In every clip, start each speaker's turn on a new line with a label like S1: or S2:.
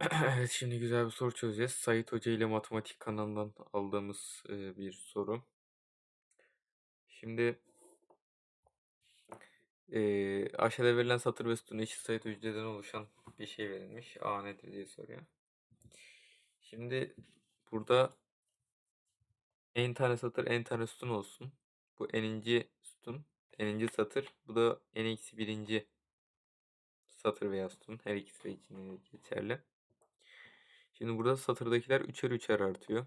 S1: Evet, şimdi güzel bir soru çözeceğiz. Sait Hoca ile Matematik kanalından aldığımız e, bir soru. Şimdi e, aşağıda verilen satır ve sütun eşit sayı hücreden oluşan bir şey verilmiş. A nedir diye soruyor. Şimdi burada n tane satır n tane sütun olsun. Bu n'inci sütun, n'inci satır. Bu da n eksi birinci satır veya sütun. Her ikisi de için geçerli. Şimdi burada satırdakiler üçer üçer artıyor.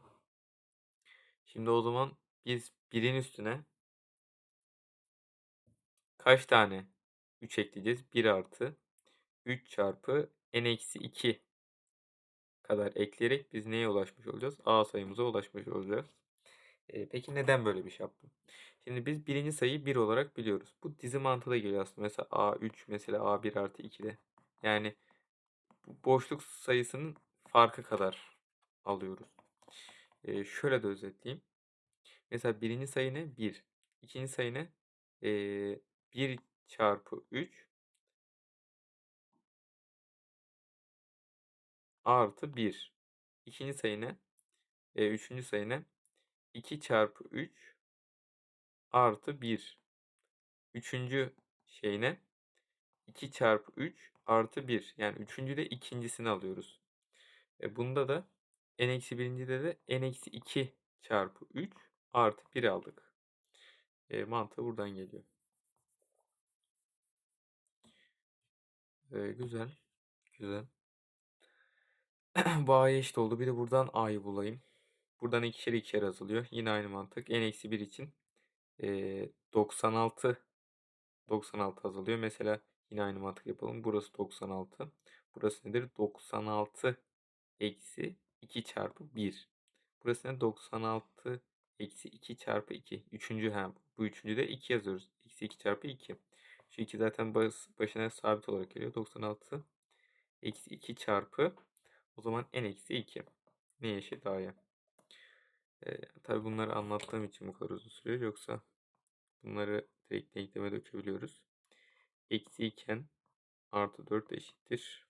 S1: Şimdi o zaman biz birin üstüne kaç tane 3 ekleyeceğiz? 1 artı 3 çarpı n eksi 2 kadar ekleyerek biz neye ulaşmış olacağız? A sayımıza ulaşmış olacağız. E, peki neden böyle bir şey yaptım? Şimdi biz birinci sayıyı 1 olarak biliyoruz. Bu dizi mantığı da geliyor aslında. Mesela A3 mesela A1 artı 2'de. Yani boşluk sayısının farkı kadar alıyoruz. E, şöyle de özetleyeyim. Mesela birinci sayı ne? 1. İkinci sayı ne? E, 1 çarpı 3 artı 1. İkinci sayı ne? E, üçüncü sayı ne? 2 çarpı 3 artı 1. Üçüncü şey ne? 2 çarpı 3 artı 1. Yani üçüncü de ikincisini alıyoruz. E, bunda da n eksi birincide de n eksi 2 çarpı 3 artı 1 aldık. E, mantığı buradan geliyor. E, güzel. Güzel. Bu a'ya eşit oldu. Bir de buradan a'yı bulayım. Buradan ikişer ikişer azalıyor. Yine aynı mantık. n eksi 1 için e, 96 96 azalıyor. Mesela yine aynı mantık yapalım. Burası 96. Burası nedir? 96 eksi 2 çarpı 1. Burası ne? 96 eksi 2 çarpı 2. Üçüncü hem. Bu üçüncü de 2 yazıyoruz. Eksi 2 çarpı 2. Şu 2 zaten baş, başına sabit olarak geliyor. 96 eksi 2 çarpı o zaman n eksi 2. Ne eşit a'ya. Ee, tabi bunları anlattığım için bu kadar uzun sürüyor. Yoksa bunları direkt denkleme dökebiliyoruz. Eksi iken artı 4 eşittir.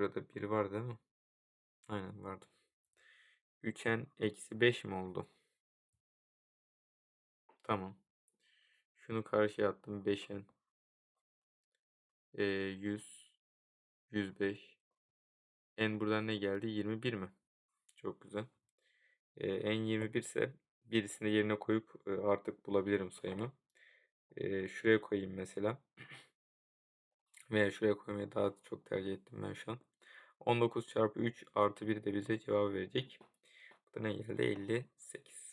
S1: Şurada 1 var değil mi? Aynen vardı. 3n eksi 5 mi oldu? Tamam. Şunu karşıya attım. 5n. E, 100. 105. n buradan ne geldi? 21 mi? Çok güzel. E, n 21 ise birisini yerine koyup artık bulabilirim sayımı. E, şuraya koyayım mesela. Veya şuraya koymayı daha çok tercih ettim ben şu an. 19 çarpı 3 artı 1 de bize cevap verecek. Bu da ne geldi? 58.